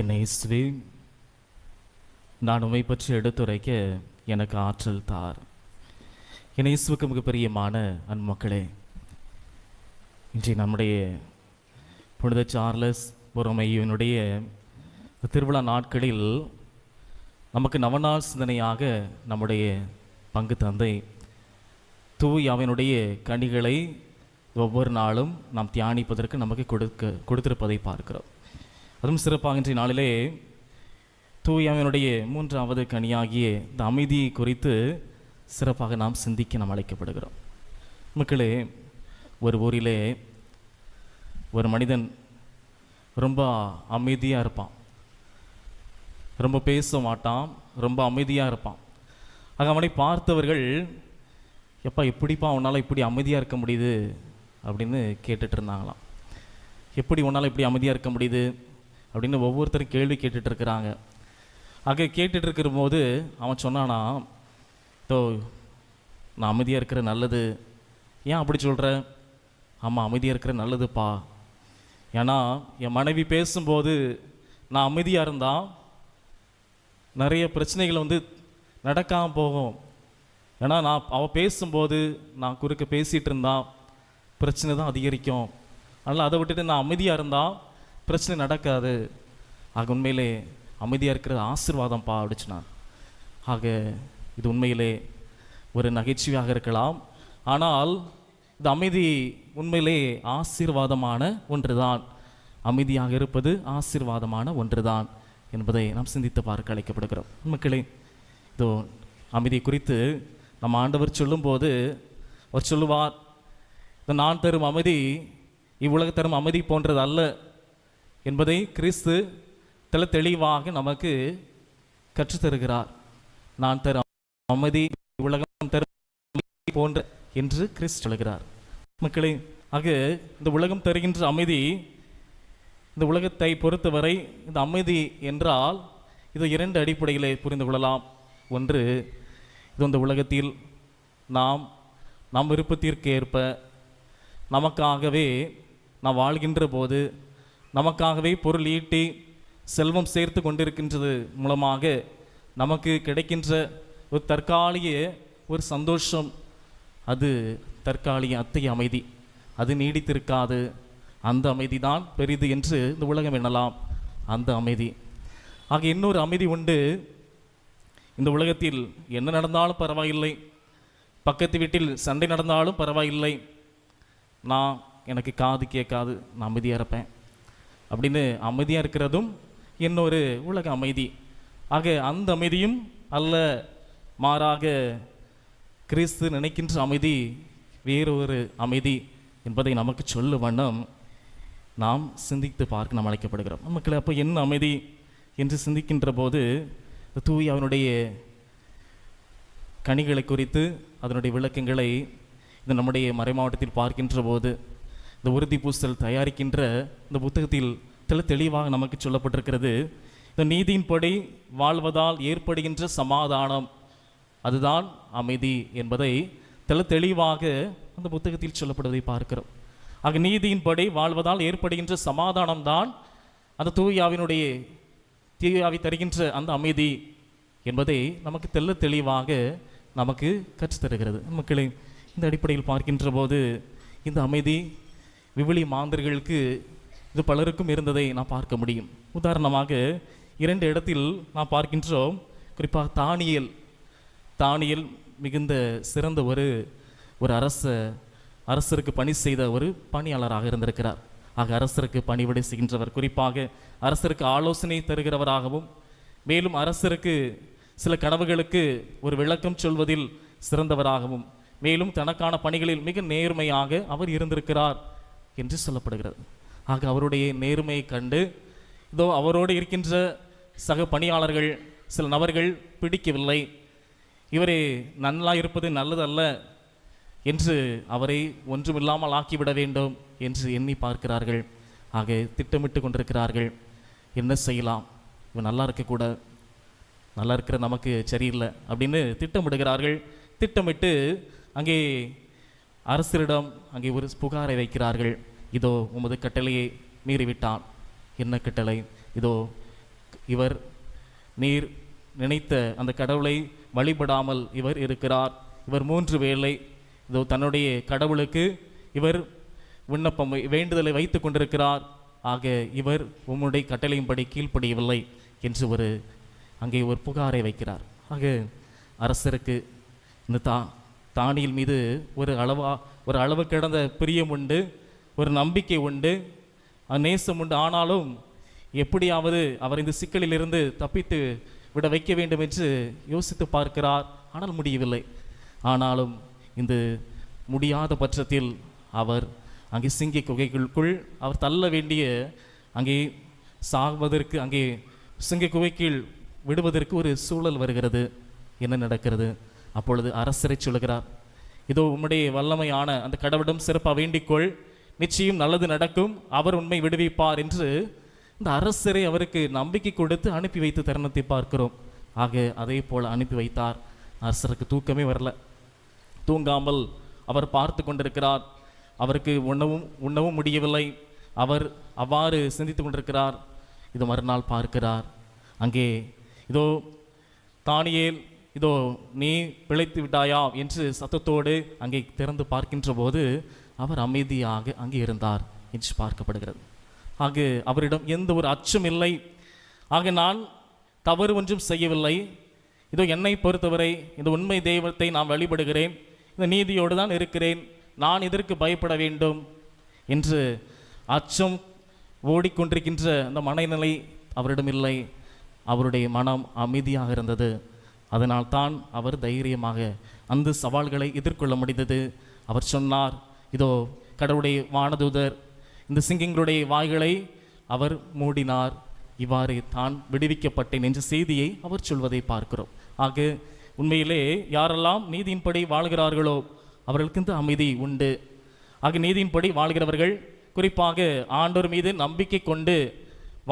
என்னை இயேசுவே நான் உமை பற்றி எடுத்துரைக்க எனக்கு ஆற்றல் தார். என்னை இயேசுவுக்கு மிக பிரியமான அன்பு இன்றைய நம்முடைய புனித சார்லஸ் பொறுமையினுடைய திருவிழா நாட்களில் நமக்கு நவநாள் சிந்தனையாக நம்முடைய பங்கு தந்தை தூய் அவனுடைய கனிகளை ஒவ்வொரு நாளும் நாம் தியானிப்பதற்கு நமக்கு கொடுக்க கொடுத்திருப்பதை பார்க்கிறோம். அதுவும் சிறப்பாக இன்றைய நாளிலே தூயாமையினுடைய மூன்றாவது கனியாகிய இந்த அமைதி குறித்து சிறப்பாக நாம் சிந்திக்க நாம் அழைக்கப்படுகிறோம். மக்களே ஒரு ஊரிலே ஒரு மனிதன் ரொம்ப அமைதியாக இருப்பான். ரொம்ப பேச மாட்டான் ரொம்ப அமைதியாக இருப்பான். ஆக அவனை பார்த்தவர்கள் எப்பா எப்படிப்பா உன்னால் இப்படி அமைதியாக இருக்க முடியுது? அப்படின்னு கேட்டுட்டு இருந்தாங்களாம். எப்படி உன்னால் இப்படி அமைதியாக இருக்க முடியுது? அப்படின்னு ஒவ்வொருத்தரும் கேள்வி கேட்டுட்டு இருக்கிறாங்க ஆக கேட்டுட்டு இருக்கிற போது அவன் சொன்னானா தோ நான் அமைதியாக இருக்கிற நல்லது. ஏன் அப்படி சொல்கிற ஆமாம் அமைதியாக இருக்கிற நல்லதுப்பா. ஏன்னா என் மனைவி பேசும்போது நான் அமைதியாக இருந்தால் நிறைய பிரச்சனைகள் வந்து நடக்காமல் போகும். ஏன்னா நான் அவள் பேசும்போது நான் குறுக்க பேசிகிட்டு இருந்தால் பிரச்சனை தான் அதிகரிக்கும். அதனால் அதை விட்டுட்டு நான் அமைதியாக இருந்தால் பிரச்சனை நடக்காது. ஆக உண்மையிலே அமைதியாக இருக்கிறது ஆசீர்வாதம்ப்பா அப்படிச்சுனா ஆக இது உண்மையிலே ஒரு நகைச்சுவையாக இருக்கலாம். ஆனால் இந்த அமைதி உண்மையிலே ஆசீர்வாதமான ஒன்றுதான். அமைதியாக இருப்பது ஆசீர்வாதமான ஒன்றுதான் என்பதை நாம் சிந்தித்து பார்க்க அழைக்கப்படுகிறோம். மக்களே இதோ அமைதி குறித்து நம்ம ஆண்டவர் சொல்லும்போது அவர் சொல்லுவார் இந்த நான் தரும் அமைதி இவ்வுலக தரும் அமைதி போன்றது அல்ல என்பதை கிறிஸ்து தெல தெளிவாக நமக்கு கற்றுத்தருகிறார் நான் தரும் அமைதி உலகம் தரும் அமைதி போன்ற என்று கிறிஸ்து சொல்கிறார். மக்களை ஆக இந்த உலகம் தருகின்ற அமைதி இந்த உலகத்தை பொறுத்தவரை இந்த அமைதி என்றால் இது இரண்டு அடிப்படையிலே புரிந்து கொள்ளலாம். ஒன்று இது இந்த உலகத்தில் நாம் நம் விருப்பத்திற்கு ஏற்ப நமக்காகவே நாம் வாழ்கின்ற போது நமக்காகவே பொருள் ஈட்டி செல்வம் சேர்த்து கொண்டிருக்கின்றது மூலமாக நமக்கு கிடைக்கின்ற ஒரு தற்காலிக ஒரு சந்தோஷம். அது தற்காலிக அத்தகைய அமைதி. அது நீடித்திருக்காது. அந்த அமைதி தான் பெரிது என்று இந்த உலகம் எண்ணலாம். அந்த அமைதி. ஆக இன்னொரு அமைதி உண்டு. இந்த உலகத்தில் என்ன நடந்தாலும் பரவாயில்லை. பக்கத்து வீட்டில் சண்டை நடந்தாலும் பரவாயில்லை. நான் எனக்கு காது கேட்காது. நான் அமைதியாக இருப்பேன். அப்படின்னு அமைதியாக இருக்கிறதும் இன்னொரு உலக அமைதி. ஆக அந்த அமைதியும் அல்ல மாறாக கிறிஸ்து நினைக்கின்ற அமைதி வேறொரு அமைதி என்பதை நமக்கு சொல்லு வண்ணம் நாம் சிந்தித்து பார்க்க நாம் அழைக்கப்படுகிறோம். நமக்கு அப்போ என்ன அமைதி என்று சிந்திக்கின்ற போது தூய் அவனுடைய கனிகளை குறித்து அதனுடைய விளக்கங்களை இது நம்முடைய மறைமாவட்டத்தில் பார்க்கின்ற போது இந்த உறுதி பூசல் தயாரிக்கின்ற இந்த புத்தகத்தில் தெளி தெளிவாக நமக்கு சொல்லப்பட்டிருக்கிறது. இந்த நீதியின்படி வாழ்வதால் ஏற்படுகின்ற சமாதானம் அதுதான் அமைதி என்பதை தெளி தெளிவாக அந்த புத்தகத்தில் சொல்லப்படுவதை பார்க்கிறோம். ஆக நீதியின்படி வாழ்வதால் ஏற்படுகின்ற சமாதானம் தான் அந்த தூயாவினுடைய தீயாவை தருகின்ற அந்த அமைதி என்பதை நமக்கு தெள்ள தெளிவாக நமக்கு கற்றுத்தருகிறது. மக்களே இந்த அடிப்படையில் பார்க்கின்ற போது இந்த அமைதி விவிலி மாந்தர்களுக்கு இது பலருக்கும் இருந்ததை நான் பார்க்க முடியும். உதாரணமாக இரண்டு இடத்தில் நான் பார்க்கின்றோம். குறிப்பாக தானியல். தானியல் மிகுந்த சிறந்த ஒரு ஒரு அரச அரசருக்கு பணி செய்த ஒரு பணியாளராக இருந்திருக்கிறார். ஆக அரசருக்கு பணிவிடை செய்கின்றவர். குறிப்பாக அரசருக்கு ஆலோசனை தருகிறவராகவும் மேலும் அரசருக்கு சில கனவுகளுக்கு ஒரு விளக்கம் சொல்வதில் சிறந்தவராகவும் மேலும் தனக்கான பணிகளில் மிக நேர்மையாக அவர் இருந்திருக்கிறார். என்று சொல்லப்படுகிறது. ஆக அவருடைய நேர்மையை கண்டு இதோ அவரோடு இருக்கின்ற சக பணியாளர்கள் சில நபர்கள் பிடிக்கவில்லை. இவரே நல்லா இருப்பது நல்லதல்ல என்று அவரை ஒன்றுமில்லாமல் ஆக்கிவிட வேண்டும் என்று எண்ணி பார்க்கிறார்கள். ஆக திட்டமிட்டு கொண்டிருக்கிறார்கள். என்ன செய்யலாம்? இவன் நல்லா இருக்கக்கூட நல்லா இருக்கிற நமக்கு சரியில்லை அப்படின்னு திட்டமிடுகிறார்கள். திட்டமிட்டு அங்கே அரசரிடம் அங்கே ஒரு புகாரை வைக்கிறார்கள். இதோ உமது கட்டளையை மீறிவிட்டான். என்ன கட்டளை? இதோ இவர் நீர் நினைத்த அந்த கடவுளை வழிபடாமல் இவர் இருக்கிறார். இவர் மூன்று வேளை இதோ தன்னுடைய கடவுளுக்கு இவர் விண்ணப்பம் வேண்டுதலை வைத்து கொண்டிருக்கிறார். ஆக இவர் உம்முடைய கட்டளையின்படி கீழ்ப்படியவில்லை என்று ஒரு அங்கே ஒரு புகாரை வைக்கிறார். ஆக அரசருக்கு இந்த தான் தானியல் மீது ஒரு அளவா ஒரு அளவு கிடந்த பிரியம் உண்டு ஒரு நம்பிக்கை உண்டு நேசம் உண்டு. ஆனாலும் எப்படியாவது அவர் இந்த சிக்கலிலிருந்து தப்பித்து விட வைக்க வேண்டும் என்று யோசித்து பார்க்கிறார். ஆனால் முடியவில்லை. ஆனாலும் இந்த முடியாத பட்சத்தில் அவர் அங்கே சிங்கி குகைகளுக்குள் அவர் தள்ள வேண்டிய அங்கே சாகுவதற்கு அங்கே சிங்க குகைக்குள் விடுவதற்கு ஒரு சூழல் வருகிறது. என்ன நடக்கிறது? அப்பொழுது அரசரை சொல்லுகிறார் இதோ உம்முடைய வல்லமையான அந்த கடவுளிடம் சிறப்பாக வேண்டிக்கொள். நிச்சயம் நல்லது நடக்கும். அவர் உண்மை விடுவிப்பார் என்று இந்த அரசரை அவருக்கு நம்பிக்கை கொடுத்து அனுப்பி வைத்த தருணத்தை பார்க்கிறோம். ஆக அதே போல் அனுப்பி வைத்தார். அரசருக்கு தூக்கமே வரல. தூங்காமல் அவர் பார்த்து கொண்டிருக்கிறார். அவருக்கு உண்ணவும் உண்ணவும் முடியவில்லை. அவர் அவ்வாறு சிந்தித்து கொண்டிருக்கிறார். இது மறுநாள் பார்க்கிறார். அங்கே இதோ தானியேல் இதோ நீ பிழைத்து விட்டாயா? என்று சத்தத்தோடு அங்கே திறந்து பார்க்கின்ற போது அவர் அமைதியாக அங்கே இருந்தார் என்று பார்க்கப்படுகிறது. ஆக அவரிடம் எந்த ஒரு அச்சம் இல்லை. ஆக நான் தவறு ஒன்றும் செய்யவில்லை. இதோ என்னை பொறுத்தவரை இந்த உண்மை தெய்வத்தை நான் வழிபடுகிறேன். இந்த நீதியோடு தான் இருக்கிறேன். நான் இதற்கு பயப்பட வேண்டும்? என்று அச்சம் ஓடிக்கொண்டிருக்கின்ற அந்த மனநிலை அவரிடம் இல்லை அவருடைய மனம் அமைதியாக இருந்தது. அதனால் தான் அவர் தைரியமாக அந்த சவால்களை எதிர்கொள்ள முடிந்தது. அவர் சொன்னார் இதோ கடவுளுடைய வானதூதர் இந்த சிங்கங்களுடைய வாய்களை அவர் மூடினார். இவ்வாறு தான் விடுவிக்கப்பட்டேன் என்ற செய்தியை அவர் சொல்வதை பார்க்கிறோம். ஆக உண்மையிலே யாரெல்லாம் நீதியின்படி வாழ்கிறார்களோ அவர்களுக்கு இந்த அமைதி உண்டு. ஆக நீதியின்படி வாழ்கிறவர்கள் குறிப்பாக ஆண்டோர் மீது நம்பிக்கை கொண்டு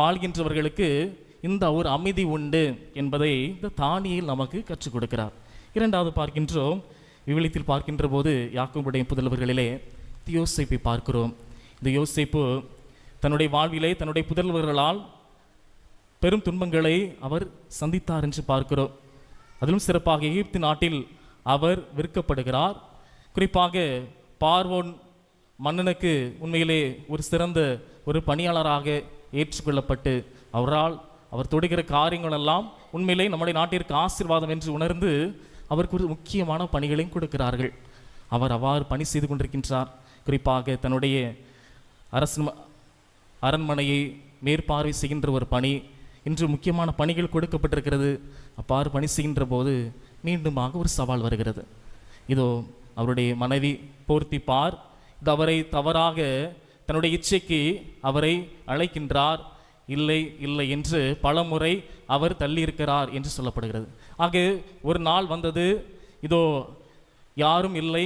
வாழ்கின்றவர்களுக்கு இந்த ஒரு அமைதி உண்டு என்பதை இந்த தானியில் நமக்கு கற்றுக் கொடுக்கிறார். இரண்டாவது பார்க்கின்றோம். விவிலியத்தில் பார்க்கின்ற போது யாக்கோபுடைய புதல்வர்களிலே யோசிப்பை பார்க்கிறோம். இந்த யோசிப்பு தன்னுடைய வாழ்விலே தன்னுடைய புதல்வர்களால் பெரும் துன்பங்களை அவர் சந்தித்தார் என்று பார்க்கிறோம். அதிலும் சிறப்பாக எகிப்து நாட்டில் அவர் விற்கப்படுகிறார் குறிப்பாக பார்வோன் மன்னனுக்கு உண்மையிலே ஒரு சிறந்த ஒரு பணியாளராக ஏற்றுக்கொள்ளப்பட்டு அவரால் அவர் தொடுகிற காரியங்கள் எல்லாம் உண்மையிலே நம்முடைய நாட்டிற்கு ஆசீர்வாதம் என்று உணர்ந்து அவருக்கு ஒரு முக்கியமான பணிகளையும் கொடுக்கிறார்கள். அவர் அவ்வாறு பணி செய்து கொண்டிருக்கின்றார். குறிப்பாக தன்னுடைய அரசு அரண்மனையை மேற்பார்வை செய்கின்ற ஒரு பணி. இன்று முக்கியமான பணிகள் கொடுக்கப்பட்டிருக்கிறது. அப்பாறு பணி செய்கின்ற போது மீண்டுமாக ஒரு சவால் வருகிறது. இதோ அவருடைய மனைவி போர்த்தி பார் இது அவரை தவறாக தன்னுடைய இச்சைக்கு அவரை அழைக்கின்றார். இல்லை இல்லை என்று பலமுறை அவர் தள்ளியிருக்கிறார் என்று சொல்லப்படுகிறது. ஆக ஒரு நாள் வந்தது இதோ யாரும் இல்லை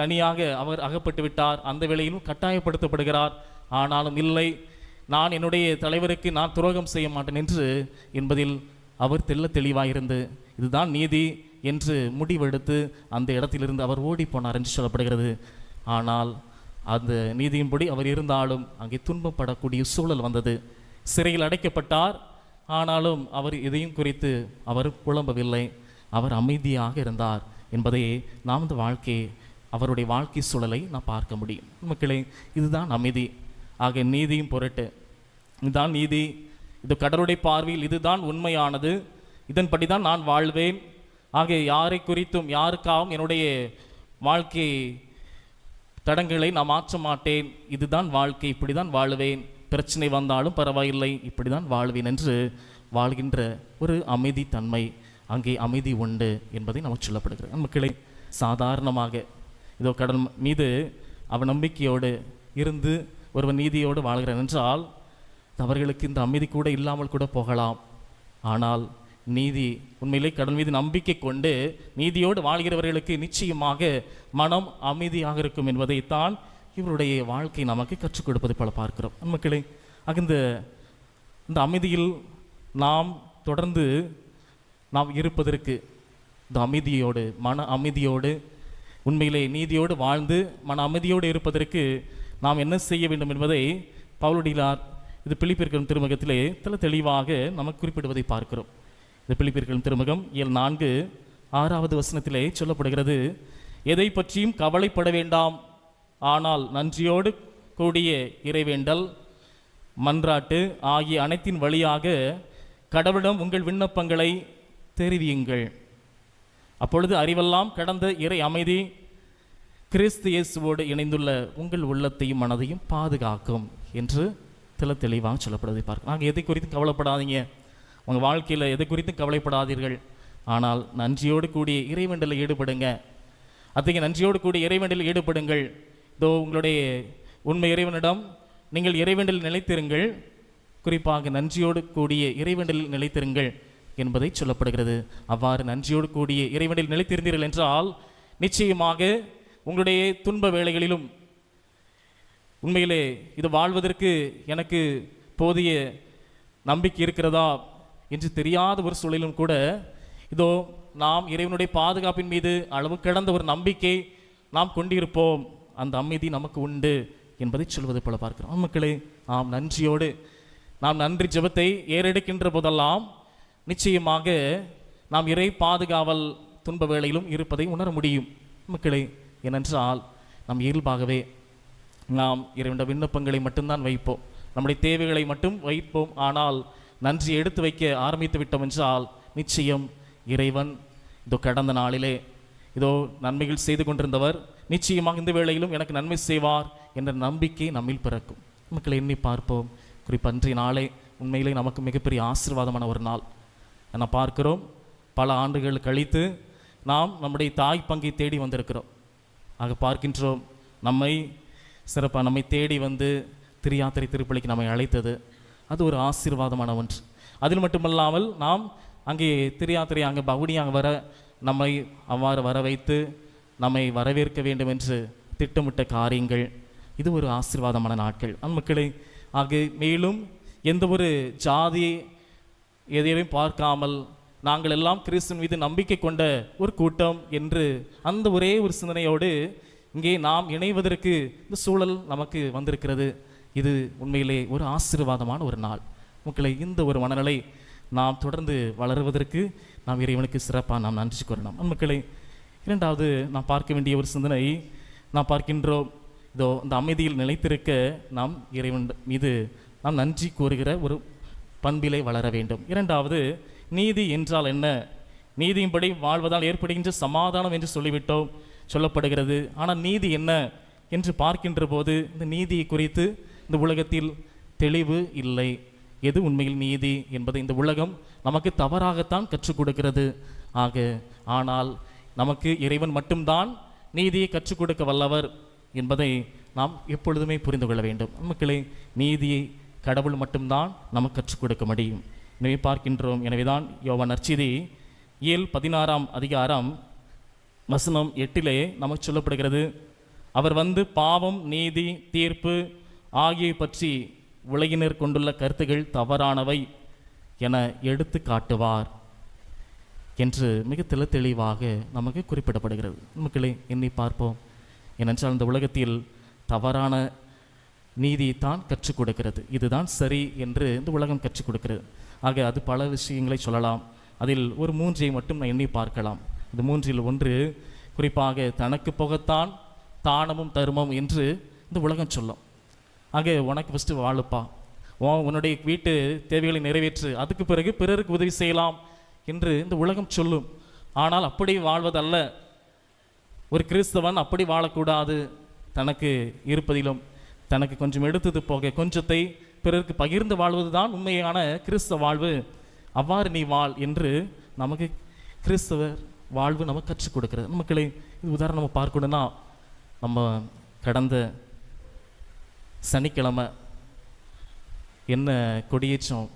தனியாக அவர் அகப்பட்டு விட்டார் அந்த வேளையிலும் கட்டாயப்படுத்தப்படுகிறார். ஆனாலும் இல்லை நான் என்னுடைய தலைவருக்கு நான் துரோகம் செய்ய மாட்டேன் என்று என்பதில் அவர் தெல்ல தெளிவாயிருந்து இதுதான் நீதி என்று முடிவெடுத்து அந்த இடத்திலிருந்து அவர் ஓடி போனார் என்று சொல்லப்படுகிறது. ஆனால் அந்த நீதியின்படி அவர் இருந்தாலும் அங்கே துன்பப்படக்கூடிய சூழல் வந்தது. சிறையில் அடைக்கப்பட்டார். ஆனாலும் அவர் இதையும் குறித்து அவர் புலம்பவில்லை அவர் அமைதியாக இருந்தார் என்பதையே நாம் இந்த வாழ்க்கை அவருடைய வாழ்க்கை சூழலை நாம் பார்க்க முடியும். மக்களே இதுதான் அமைதி. ஆக நீதியும் பொருட்டு. இதுதான் நீதி. இது கடவுளுடைய பார்வையில் இதுதான் உண்மையானது. இதன்படி தான் நான் வாழ்வேன். ஆக யாரை குறித்தும் யாருக்காகவும் என்னுடைய வாழ்க்கை தடங்களை நான் மாற்ற மாட்டேன். இதுதான் வாழ்க்கை. இப்படி தான் வாழுவேன். பிரச்சனை வந்தாலும் பரவாயில்லை இப்படி தான் வாழ்வேன் என்று வாழ்கின்ற ஒரு அமைதி தன்மை அங்கே அமைதி உண்டு என்பதை நமக்கு சொல்லப்படுகிறது. மக்களே சாதாரணமாக இதோ கடன் மீது அவன் நம்பிக்கையோடு இருந்து ஒருவன் நீதியோடு வாழ்கிறான் என்றால் அவர்களுக்கு இந்த அமைதி கூட இல்லாமல் கூட போகலாம். ஆனால் நீதி உண்மையிலே கடல் மீது நம்பிக்கை கொண்டு நீதியோடு வாழ்கிறவர்களுக்கு நிச்சயமாக மனம் அமைதியாக இருக்கும் என்பதைத்தான் இவருடைய வாழ்க்கை நமக்கு கற்றுக் கொடுப்பதை போல பார்க்கிறோம். மக்களே அகந்த இந்த அமைதியில் நாம் தொடர்ந்து நாம் இருப்பதற்கு இந்த அமைதியோடு மன அமைதியோடு உண்மையிலே நீதியோடு வாழ்ந்து மன அமைதியோடு இருப்பதற்கு நாம் என்ன செய்ய வேண்டும் என்பதை பவுலடிலார் இது பிலிப்பிற்கும் திருமுகத்திலே தெல தெளிவாக நமக்கு குறிப்பிடுவதை பார்க்கிறோம். இந்த பிலிப்பிற்கும் திருமுகம் எல் நான்கு ஆறாவது வசனத்திலே சொல்லப்படுகிறது எதை பற்றியும் கவலைப்பட வேண்டாம். ஆனால் நன்றியோடு கூடிய இறைவேண்டல் மன்றாட்டு ஆகிய அனைத்தின் வழியாக கடவுளிடம் உங்கள் விண்ணப்பங்களை தெரிவியுங்கள். அப்பொழுது அறிவெல்லாம் கடந்த இறை அமைதி கிறிஸ்து இயேசுவோடு இணைந்துள்ள உங்கள் உள்ளத்தையும் மனதையும் பாதுகாக்கும் என்று தெல தெளிவாக சொல்லப்படுவதை பார்க்க நாங்கள் எதை குறித்தும் கவலைப்படாதீங்க. உங்கள் வாழ்க்கையில் எதை குறித்தும் கவலைப்படாதீர்கள். ஆனால் நன்றியோடு கூடிய இறைவேண்டலில் ஈடுபடுங்க. அத்தகைய நன்றியோடு கூடிய இறைவேண்டலில் ஈடுபடுங்கள். இதோ உங்களுடைய உண்மை இறைவனிடம் நீங்கள் இறைவண்டலில் நிலைத்திருங்கள். குறிப்பாக நன்றியோடு கூடிய இறைவண்டலில் நிலைத்திருங்கள் என்பதை சொல்லப்படுகிறது. அவ்வாறு நன்றியோடு கூடிய இறைவனில் நிலைத்திருந்தீர்கள் என்றால் நிச்சயமாக உங்களுடைய துன்ப வேளைகளிலும் உண்மையிலே இது வாழ்வதற்கு எனக்கு போதிய நம்பிக்கை இருக்கிறதா என்று தெரியாத ஒரு சூழலிலும் கூட இதோ நாம் இறைவனுடைய பாதுகாப்பின் மீது அளவு கடந்த ஒரு நம்பிக்கை நாம் கொண்டிருப்போம். அந்த அமைதி நமக்கு உண்டு என்பதை சொல்வது போல பார்க்கிறோம். மக்களே ஆம் நன்றியோடு நாம் நன்றி ஜெபத்தை ஏறெடுக்கின்ற போதெல்லாம் நிச்சயமாக நாம் இறை பாதுகாவல் துன்ப வேளையிலும் இருப்பதை உணர முடியும். மக்களே ஏனென்றால் நம் இயல்பாகவே நாம் இறைவன விண்ணப்பங்களை மட்டும்தான் வைப்போம். நம்முடைய தேவைகளை மட்டும் வைப்போம். ஆனால் நன்றி எடுத்து வைக்க ஆரம்பித்து விட்டோம் என்றால் நிச்சயம் இறைவன் இதோ கடந்த நாளிலே இதோ நன்மைகள் செய்து கொண்டிருந்தவர் நிச்சயமாக இந்த வேளையிலும் எனக்கு நன்மை செய்வார் என்ற நம்பிக்கை நம்மில் பிறக்கும். மக்களை எண்ணி பார்ப்போம். குறிப்பாக அன்றைய நாளே உண்மையிலே நமக்கு மிகப்பெரிய ஆசீர்வாதமான ஒரு நாள். என பார்க்கிறோம் பல ஆண்டுகள் கழித்து நாம் நம்முடைய தாய் பங்கை தேடி வந்திருக்கிறோம். ஆக பார்க்கின்றோம் நம்மை சிறப்பாக நம்மை தேடி வந்து திரியாத்திரை திருப்பலிக்கு நம்மை அழைத்தது. அது ஒரு ஆசீர்வாதமான ஒன்று. அதில் மட்டுமல்லாமல் நாம் அங்கே திரியாத்திரை அங்கே பகுனியாக வர நம்மை அவ்வாறு வர வைத்து நம்மை வரவேற்க வேண்டும் என்று திட்டமிட்ட காரியங்கள். இது ஒரு ஆசீர்வாதமான நாட்கள். அன்மக்களை ஆக மேலும் எந்த ஒரு ஜாதி எதையும் பார்க்காமல் நாங்கள் எல்லாம் கிறிஸ்துவின் மீது நம்பிக்கை கொண்ட ஒரு கூட்டம் என்று அந்த ஒரே ஒரு சிந்தனையோடு இங்கே நாம் இணைவதற்கு இந்த சூழல் நமக்கு வந்திருக்கிறது. இது உண்மையிலே ஒரு ஆசீர்வாதமான ஒரு நாள். மக்களை இந்த ஒரு மனநிலை நாம் தொடர்ந்து வளருவதற்கு நாம் இறைவனுக்கு சிறப்பாக நாம் நன்றி கூறணும். மக்களை இரண்டாவது நாம் பார்க்க வேண்டிய ஒரு சிந்தனை நாம் பார்க்கின்றோம் இதோ இந்த அமைதியில் நிலைத்திருக்க நாம் இறைவன் மீது நாம் நன்றி கூறுகிற ஒரு பண்பிலை வளர வேண்டும். இரண்டாவது நீதி என்றால் என்ன? நீதியின்படி வாழ்வதால் ஏற்படுகின்ற சமாதானம் என்று சொல்லிவிட்டோம் சொல்லப்படுகிறது. ஆனால் நீதி என்ன என்று பார்க்கின்ற போது இந்த நீதியை குறித்து இந்த உலகத்தில் தெளிவு இல்லை. எது உண்மையில் நீதி என்பதை இந்த உலகம் நமக்கு தவறாகத்தான் கற்றுக் கொடுக்கிறது. ஆக ஆனால் நமக்கு இறைவன் மட்டும்தான் நீதியை கற்றுக் கொடுக்க வல்லவர் என்பதை நாம் எப்பொழுதுமே புரிந்து கொள்ள வேண்டும். மக்களே நீதியை கடவுள் மட்டும்தான் நமக்கு கற்றுக் கொடுக்க முடியும். எனவே பார்க்கின்றோம். எனவேதான் யோவா நற்சிதி ஏழு பதினாறாம் அதிகாரம் வசனம் எட்டிலே நமக்கு சொல்லப்படுகிறது. அவர் வந்து பாவம் நீதி தீர்ப்பு ஆகியவை பற்றி உலகினர் கொண்டுள்ள கருத்துகள் தவறானவை என எடுத்து காட்டுவார். என்று மிக தெளி தெளிவாக நமக்கு குறிப்பிடப்படுகிறது. மக்களே எண்ணி பார்ப்போம். ஏனென்றால் இந்த உலகத்தில் தவறான நீதியைத்தான் கற்றுக் கொடுக்கிறது. இதுதான் சரி என்று இந்த உலகம் கற்றுக் கொடுக்கிறது. ஆக அது பல விஷயங்களை சொல்லலாம். அதில் ஒரு மூன்றை மட்டும் நான் எண்ணி பார்க்கலாம். இந்த மூன்றில் ஒன்று குறிப்பாக தனக்கு போகத்தான் தானமும் தருமம் என்று இந்த உலகம் சொல்லும். ஆக உனக்கு ஃபஸ்ட்டு வாழுப்பா. உன் உன்னுடைய வீட்டு தேவைகளை நிறைவேற்று. அதுக்கு பிறகு பிறருக்கு உதவி செய்யலாம். என்று இந்த உலகம் சொல்லும். ஆனால் அப்படி வாழ்வதல்ல. ஒரு கிறிஸ்தவன் அப்படி வாழக்கூடாது. தனக்கு இருப்பதிலும் தனக்கு கொஞ்சம் எடுத்தது போக கொஞ்சத்தை பிறருக்கு பகிர்ந்து வாழ்வதுதான் உண்மையான கிறிஸ்தவ வாழ்வு. அவ்வாறு நீ வாழ் என்று நமக்கு கிறிஸ்தவர் வாழ்வு நமக்கு கற்றுக் கொடுக்கிறது. மக்களே இது உதாரணம் பார்க்கணுன்னா பார்க்கணும்னா நம்ம கடந்த சனிக்கிழமை என்ன கொடியேற்றம்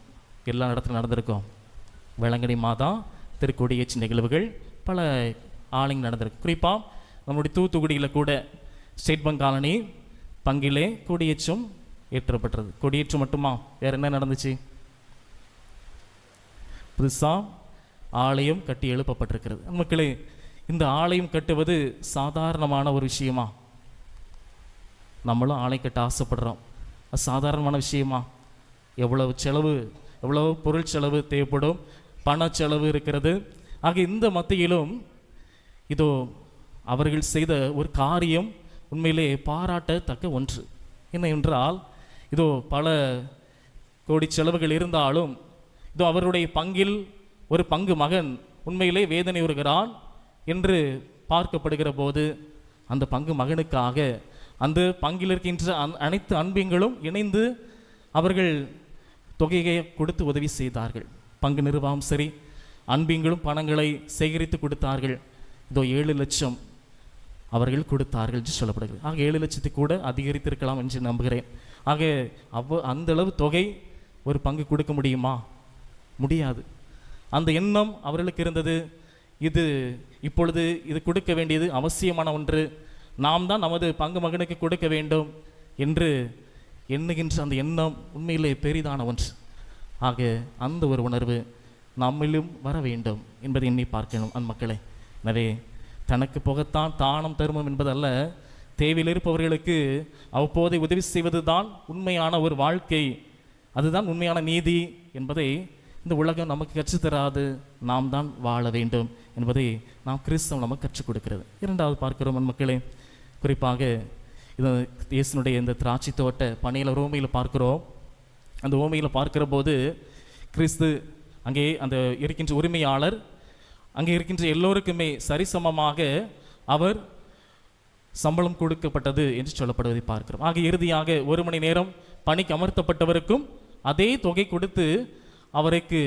எல்லா இடத்துலையும் நடந்திருக்கோம்? வேளங்கனி மாதா திருக்கொடியேச்சு நிகழ்வுகள் பல ஆளுங்க நடந்திருக்கு. குறிப்பாக நம்முடைய தூத்துக்குடியில் கூட ஸ்டேட் பேங்க் காலனி பங்கிலே கொடியேற்றம் ஏற்றப்பட்டது. கொடியேற்றம் மட்டுமா? வேற என்ன நடந்துச்சு? புதுசாக ஆலயம் கட்டி எழுப்பப்பட்டிருக்கிறது. மக்களே இந்த ஆலயம் கட்டுவது சாதாரணமான ஒரு விஷயமா? நம்மளும் ஆலயம் கட்ட ஆசைப்படுறோம். அது சாதாரணமான விஷயமா? எவ்வளவு செலவு எவ்வளவு பொருள் செலவு தேவைப்படும்? பண செலவு இருக்கிறது. ஆக இந்த மத்தியிலும் இதோ அவர்கள் செய்த ஒரு காரியம் உண்மையிலே பாராட்டத்தக்க ஒன்று. என்ன என்றால் இதோ பல கோடி செலவுகள் இருந்தாலும் இதோ அவருடைய பங்கில் ஒரு பங்கு மகன் உண்மையிலே வேதனை உறுகிறான் என்று பார்க்கப்படுகிற போது அந்த பங்கு மகனுக்காக அந்த பங்கில் இருக்கின்ற அனைத்து அன்பியங்களும் இணைந்து அவர்கள் தொகையை கொடுத்து உதவி செய்தார்கள். பங்கு நிர்வாகம் சரி அன்பிங்களும் பணங்களை சேகரித்து கொடுத்தார்கள். இதோ ஏழு லட்சம் அவர்கள் கொடுத்தார்கள் என்று சொல்லப்படுகிறது. ஆக ஏழு லட்சத்தை கூட அதிகரித்திருக்கலாம் என்று நம்புகிறேன். ஆக அவ்வ அந்த அளவு தொகை ஒரு பங்கு கொடுக்க முடியுமா? முடியாது. அந்த எண்ணம் அவர்களுக்கு இருந்தது இது இப்பொழுது இது கொடுக்க வேண்டியது அவசியமான ஒன்று. நாம் தான் நமது பங்கு மகனுக்கு கொடுக்க வேண்டும் என்று எண்ணுகின்ற அந்த எண்ணம் உண்மையிலே பெரிதான ஒன்று. ஆக அந்த ஒரு உணர்வு நம்மிலும் வர வேண்டும் என்பதை எண்ணி பார்க்கணும் அந்த மக்களே எனவே தனக்கு போகத்தான் தானம் தருமம் என்பதல்ல தேவையில் இருப்பவர்களுக்கு அவ்வப்போதை உதவி செய்வதுதான் உண்மையான ஒரு வாழ்க்கை. அதுதான் உண்மையான நீதி என்பதை இந்த உலகம் நமக்கு கற்றுத்தராது நாம் தான் வாழ வேண்டும் என்பதை நாம் கிறிஸ்தவம் நமக்கு கற்றுக் கொடுக்கிறது. இரண்டாவது பார்க்கிறோம் மக்களே குறிப்பாக இது இயேசுனுடைய இந்த திராட்சை தோட்ட பணியில் ரோமையில் பார்க்கிறோம். அந்த ஓமையில் பார்க்கிற போது கிறிஸ்து அங்கே அந்த இருக்கின்ற உரிமையாளர் அங்கே இருக்கின்ற எல்லோருக்குமே சரிசமமாக அவர் சம்பளம் கொடுக்கப்பட்டது என்று சொல்லப்படுவதை பார்க்கிறோம். ஆக இறுதியாக ஒரு மணி நேரம் பணிக்கு அமர்த்தப்பட்டவருக்கும் அதே தொகை கொடுத்து அவருக்கு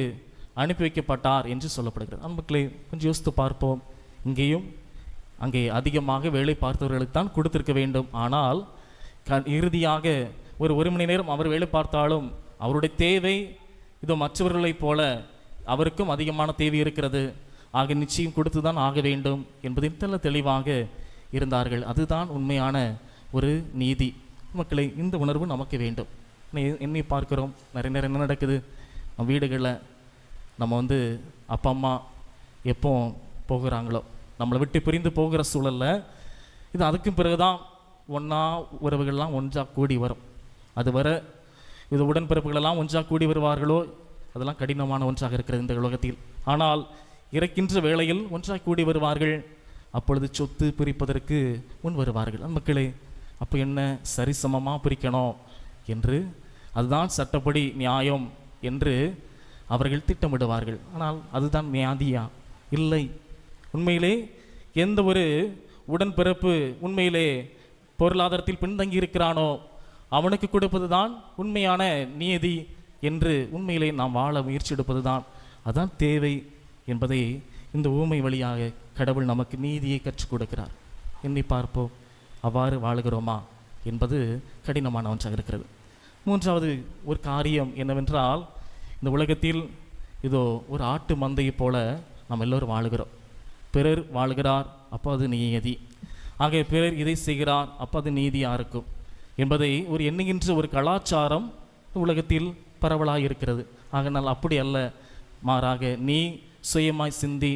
அனுப்பி வைக்கப்பட்டார் என்று சொல்லப்படுகிறது. அன்புக்களை கொஞ்சம் யோசித்து பார்ப்போம். இங்கேயும் அங்கே அதிகமாக வேலை பார்த்தவர்களுக்கு தான் கொடுத்திருக்க வேண்டும். ஆனால் க இறுதியாக ஒரு ஒரு மணி நேரம் அவர் வேலை பார்த்தாலும் அவருடைய தேவை இதோ மற்றவர்களைப் போல அவருக்கும் அதிகமான தேவை இருக்கிறது. ஆக நிச்சயம் கொடுத்து தான் ஆக வேண்டும் என்பதில் தெல்ல தெளிவாக இருந்தார்கள். அதுதான் உண்மையான ஒரு நீதி. மக்களை இந்த உணர்வு நமக்கு வேண்டும். என்னை எண்ணி நிறைய நேரம் என்ன நடக்குது? நம்ம வீடுகளில் நம்ம வந்து அப்பா அம்மா எப்போ போகிறாங்களோ நம்மளை விட்டு பிரிந்து போகிற சூழலில் இது அதுக்கும் பிறகுதான் ஒன்றா உறவுகள்லாம் ஒன்றாக கூடி வரும். அது வர இது உடன்பிறப்புகளெல்லாம் ஒன்றாக கூடி வருவார்களோ? அதெல்லாம் கடினமான ஒன்றாக இருக்கிறது இந்த உலகத்தில். ஆனால் இறக்கின்ற வேளையில் ஒன்றாக கூடி வருவார்கள். அப்பொழுது சொத்து பிரிப்பதற்கு முன் வருவார்கள். மக்களே அப்போ என்ன சரிசமமாக பிரிக்கணும்? என்று அதுதான் சட்டப்படி நியாயம் என்று அவர்கள் திட்டமிடுவார்கள். ஆனால் அதுதான் நியாதியா? இல்லை. உண்மையிலே எந்த ஒரு உடன்பிறப்பு உண்மையிலே பொருளாதாரத்தில் பின்தங்கி இருக்கிறானோ அவனுக்கு கொடுப்பதுதான் உண்மையான நீதி என்று உண்மையிலே நாம் வாழ முயற்சி எடுப்பதுதான் அதான் தேவை என்பதை இந்த ஊமை வழியாக கடவுள் நமக்கு நீதியை கற்றுக் கொடுக்கிறார். எண்ணி பார்ப்போம் அவ்வாறு வாழுகிறோமா என்பது கடினமான ஒன்றாக இருக்கிறது. மூன்றாவது ஒரு காரியம் என்னவென்றால் இந்த உலகத்தில் இதோ ஒரு ஆட்டு மந்தையைப் போல நாம் எல்லோரும் வாழுகிறோம். பிறர் வாழ்கிறார் அப்போ அது நீதி. ஆக பிறர் இதை செய்கிறார் அப்போ அது நீதியாக இருக்கும் என்பதை ஒரு எண்ணுகின்ற ஒரு கலாச்சாரம் உலகத்தில் பரவலாக இருக்கிறது ஆகனால் அப்படி அல்ல. மாறாக நீ சுயமாய் சிந்தி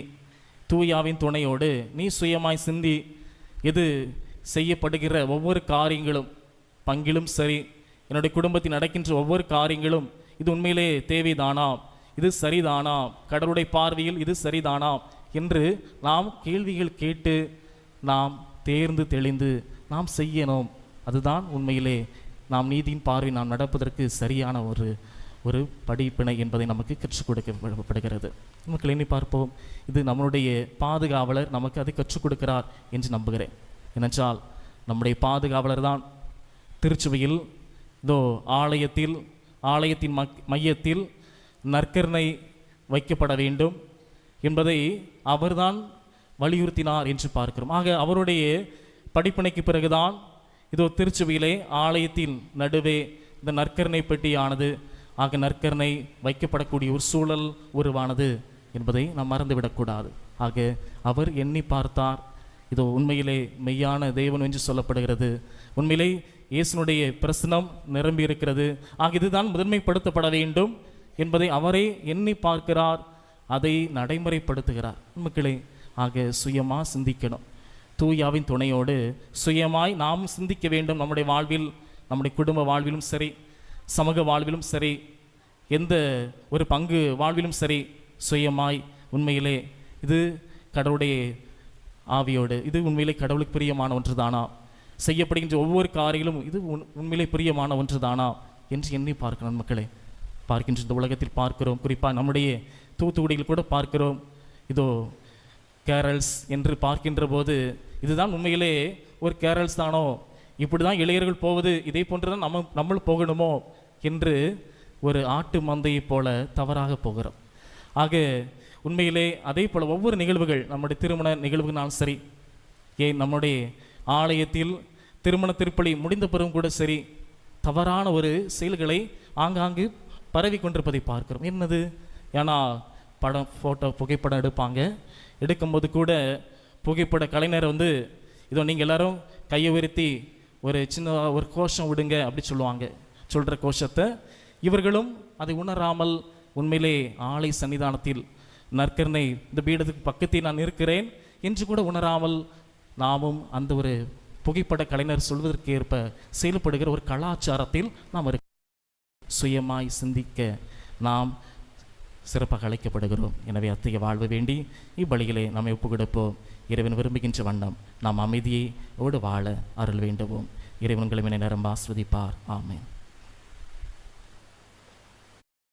தூயாவின் துணையோடு நீ சுயமாய் சிந்தி இது செய்யப்படுகிற ஒவ்வொரு காரியங்களும் பங்கிலும் சரி என்னுடைய குடும்பத்தில் நடக்கின்ற ஒவ்வொரு காரியங்களும் இது உண்மையிலே தேவைதானா? இது சரிதானா? கடவுளுடைய பார்வையில் இது சரிதானா? என்று நாம் கேள்விகள் கேட்டு நாம் தேர்ந்து தெளிந்து நாம் செய்யணும். அதுதான் உண்மையிலே நாம் நீதியின் பார்வை நாம் நடப்பதற்கு சரியான ஒரு ஒரு படிப்பினை என்பதை நமக்கு கற்றுக் கொடுக்கப்படுகிறது நமக்கு எண்ணி பார்ப்போம். இது நம்மளுடைய பாதுகாவலர் நமக்கு அதை கற்றுக் கொடுக்கிறார் என்று நம்புகிறேன். ஏனென்றால் நம்முடைய பாதுகாவலர் தான் திருச்சுவையில் இதோ ஆலயத்தில் ஆலயத்தின் மக் மையத்தில் நற்கரணை வைக்கப்பட வேண்டும் என்பதை அவர்தான் வலியுறுத்தினார் என்று பார்க்கிறோம். ஆக அவருடைய படிப்பினைக்கு பிறகுதான் இதோ திருச்சுவையிலே ஆலயத்தின் நடுவே இந்த நற்கரணை பெட்டியானது. ஆக நற்கரணை வைக்கப்படக்கூடிய ஒரு சூழல் உருவானது என்பதை நாம் மறந்துவிடக்கூடாது. ஆக அவர் எண்ணி பார்த்தார். இதோ உண்மையிலே மெய்யான தெய்வன் என்று சொல்லப்படுகிறது. உண்மையிலே இயேசுனுடைய பிரசனம் நிரம்பி இருக்கிறது. ஆக இதுதான் முதன்மைப்படுத்தப்பட வேண்டும் என்பதை அவரே எண்ணி பார்க்கிறார். அதை நடைமுறைப்படுத்துகிறார். மக்களே ஆக சுயமாக சிந்திக்கணும். தூயாவின் துணையோடு சுயமாய் நாம் சிந்திக்க வேண்டும். நம்முடைய வாழ்வில் நம்முடைய குடும்ப வாழ்விலும் சரி சமூக வாழ்விலும் சரி எந்த ஒரு பங்கு வாழ்விலும் சரி சுயமாய் உண்மையிலே இது கடவுளுடைய ஆவியோடு இது உண்மையிலே கடவுளுக்கு பிரியமான ஒன்று தானா செய்யப்படுகின்ற ஒவ்வொரு காரியங்களும் இது உண் உண்மையிலே பிரியமான ஒன்று தானா என்று எண்ணி பார்க்கணும் மக்களே. பார்க்கின்ற இந்த உலகத்தில் பார்க்கிறோம். குறிப்பாக நம்முடைய தூத்துக்குடியில் கூட பார்க்கிறோம். இதோ கேரல்ஸ் என்று பார்க்கின்ற போது இதுதான் உண்மையிலே ஒரு கேரல்ஸ் தானோ இப்படி தான் இளையர்கள் போவது இதே போன்று தான் நம்ம நம்மளும் போகணுமோ என்று ஒரு ஆட்டு மந்தையைப் போல தவறாக போகிறோம். ஆக உண்மையிலே அதே போல் ஒவ்வொரு நிகழ்வுகள் நம்முடைய திருமண நிகழ்வுகள்னாலும் சரி ஏன் நம்முடைய ஆலயத்தில் திருமண திருப்பலி முடிந்த பிறகும் கூட சரி தவறான ஒரு செயல்களை ஆங்காங்கு பரவி கொண்டிருப்பதை பார்க்கிறோம். என்னது? ஏன்னா படம் ஃபோட்டோ புகைப்படம் எடுப்பாங்க. எடுக்கும்போது கூட புகைப்பட கலைஞர் வந்து இதோ நீங்கள் எல்லாரும் கையை உயர்த்தி ஒரு சின்ன ஒரு கோஷம் விடுங்க அப்படி சொல்லுவாங்க. சொல்கிற கோஷத்தை இவர்களும் அதை உணராமல் உண்மையிலே ஆலை சன்னிதானத்தில் நற்கருணை இந்த பீடத்துக்கு பக்கத்தில் நான் இருக்கிறேன் என்று கூட உணராமல் நாமும் அந்த ஒரு புகைப்பட கலைஞர் சொல்வதற்கு ஏற்ப செயல்படுகிற ஒரு கலாச்சாரத்தில் நாம் இருக்க சுயமாய் சிந்திக்க நாம் சிறப்பாக அழைக்கப்படுகிறோம். எனவே அத்தகைய வாழ்வு வேண்டி இப்பலியிலே நம்மை ஒப்பு கொடுப்போம் இறைவன் விரும்புகின்ற வண்ணம் நாம் அமைதியை ஓடு வாழ அருள் வேண்டுவோம். இறைவன்களும் என்னை நிரம்ப ஆஸ்வதிப்பார். ஆமேன்.